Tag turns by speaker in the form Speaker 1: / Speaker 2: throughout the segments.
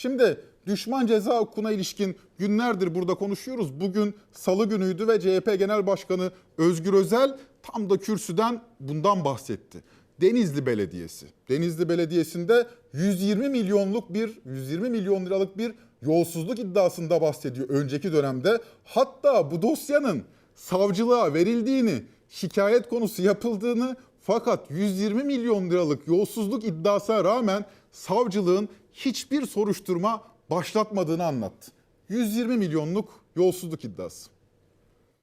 Speaker 1: Şimdi düşman ceza hukukuna ilişkin günlerdir burada konuşuyoruz. Bugün salı günüydü ve CHP Genel Başkanı Özgür Özel tam da kürsüden bundan bahsetti. Denizli Belediyesi. Denizli Belediyesi'nde 120 milyonluk bir 120 milyon liralık bir yolsuzluk iddiasında bahsediyor önceki dönemde. Hatta bu dosyanın savcılığa verildiğini, şikayet konusu yapıldığını fakat 120 milyon liralık yolsuzluk iddiasına rağmen savcılığın hiçbir soruşturma başlatmadığını anlattı. 120 milyonluk yolsuzluk iddiası.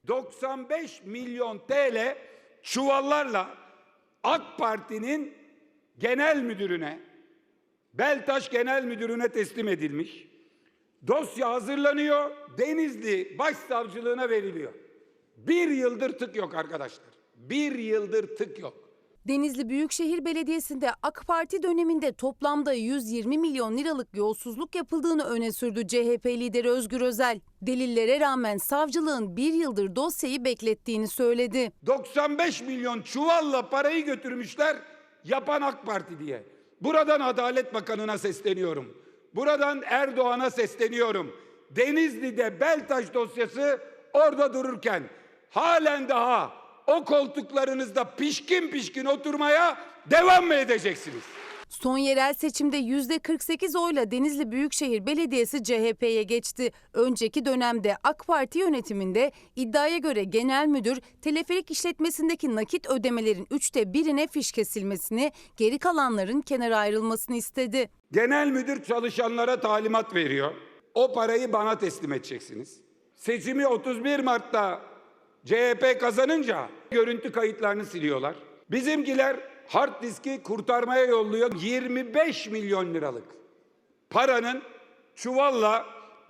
Speaker 2: 95 milyon TL çuvallarla AK Parti'nin genel müdürüne, Beltaş Genel Müdürüne teslim edilmiş. Dosya hazırlanıyor, Denizli Başsavcılığına veriliyor. Bir yıldır tık yok arkadaşlar. Bir yıldır tık yok.
Speaker 3: Denizli Büyükşehir Belediyesi'nde AK Parti döneminde toplamda 120 milyon liralık yolsuzluk yapıldığını öne sürdü CHP lideri Özgür Özel. Delillere rağmen savcılığın bir yıldır dosyayı beklettiğini söyledi.
Speaker 2: 95 milyon çuvalla parayı götürmüşler yapan AK Parti diye. Buradan Adalet Bakanı'na sesleniyorum. Buradan Erdoğan'a sesleniyorum. Denizli'de Beltaş dosyası orada dururken halen daha o koltuklarınızda pişkin pişkin oturmaya devam mı edeceksiniz?
Speaker 3: Son yerel seçimde %48 oyla Denizli Büyükşehir Belediyesi CHP'ye geçti. Önceki dönemde AK Parti yönetiminde iddiaya göre genel müdür teleferik işletmesindeki nakit ödemelerin üçte birine fiş kesilmesini, geri kalanların kenara ayrılmasını istedi.
Speaker 2: Genel müdür çalışanlara talimat veriyor. O parayı bana teslim edeceksiniz. Seçimi 31 Mart'ta CHP kazanınca görüntü kayıtlarını siliyorlar. Bizimkiler hard diski kurtarmaya yolluyor. 25 milyon liralık paranın çuvalla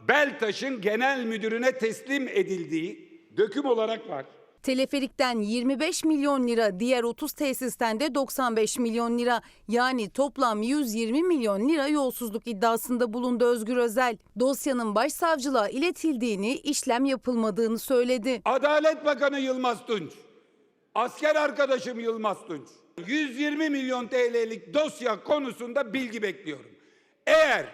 Speaker 2: Beltaş'ın genel müdürüne teslim edildiği döküm olarak var.
Speaker 3: Teleferikten 25 milyon lira, diğer 30 tesisten de 95 milyon lira yani toplam 120 milyon lira yolsuzluk iddiasında bulundu Özgür Özel. Dosyanın başsavcılığa iletildiğini, işlem yapılmadığını söyledi.
Speaker 2: Adalet Bakanı Yılmaz Tunç, asker arkadaşım Yılmaz Tunç, 120 milyon TL'lik dosya konusunda bilgi bekliyorum. Eğer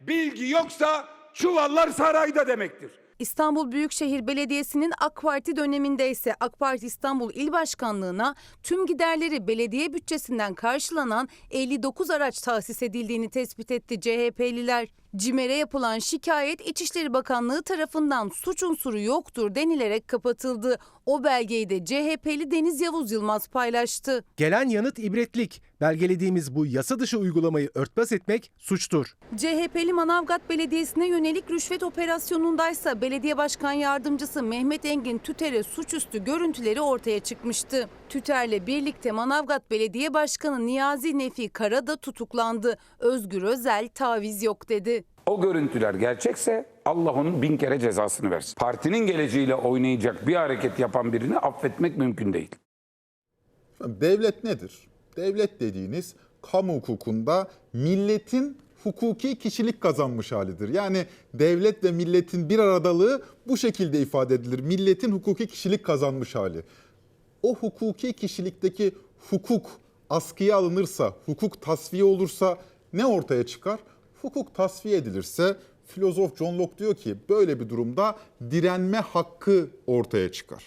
Speaker 2: bilgi yoksa çuvallar sarayda demektir.
Speaker 3: İstanbul Büyükşehir Belediyesi'nin AK Parti döneminde ise AK Parti İstanbul İl Başkanlığı'na tüm giderleri belediye bütçesinden karşılanan 59 araç tahsis edildiğini tespit etti CHP'liler. CİMER'e yapılan şikayet İçişleri Bakanlığı tarafından suç unsuru yoktur denilerek kapatıldı. O belgeyi de CHP'li Deniz Yavuz Yılmaz paylaştı.
Speaker 4: Gelen yanıt ibretlik. Belgelediğimiz bu yasa dışı uygulamayı örtbas etmek suçtur.
Speaker 3: CHP'li Manavgat Belediyesi'ne yönelik rüşvet operasyonundaysa belediye başkan yardımcısı Mehmet Engin Tüter'e suçüstü görüntüleri ortaya çıkmıştı. Tüter'le birlikte Manavgat Belediye Başkanı Niyazi Nefi Kara da tutuklandı. Özgür Özel taviz yok dedi.
Speaker 2: O görüntüler gerçekse Allah onun bin kere cezasını versin. Partinin geleceğiyle oynayacak bir hareket yapan birini affetmek mümkün değil.
Speaker 1: Devlet nedir? Devlet dediğiniz kamu hukukunda milletin hukuki kişilik kazanmış halidir. Yani devlet ve milletin bir aradalığı bu şekilde ifade edilir. Milletin hukuki kişilik kazanmış hali. O hukuki kişilikteki hukuk askıya alınırsa, hukuk tasfiye olursa ne ortaya çıkar? Hukuk tasfiye edilirse filozof John Locke diyor ki böyle bir durumda direnme hakkı ortaya çıkar.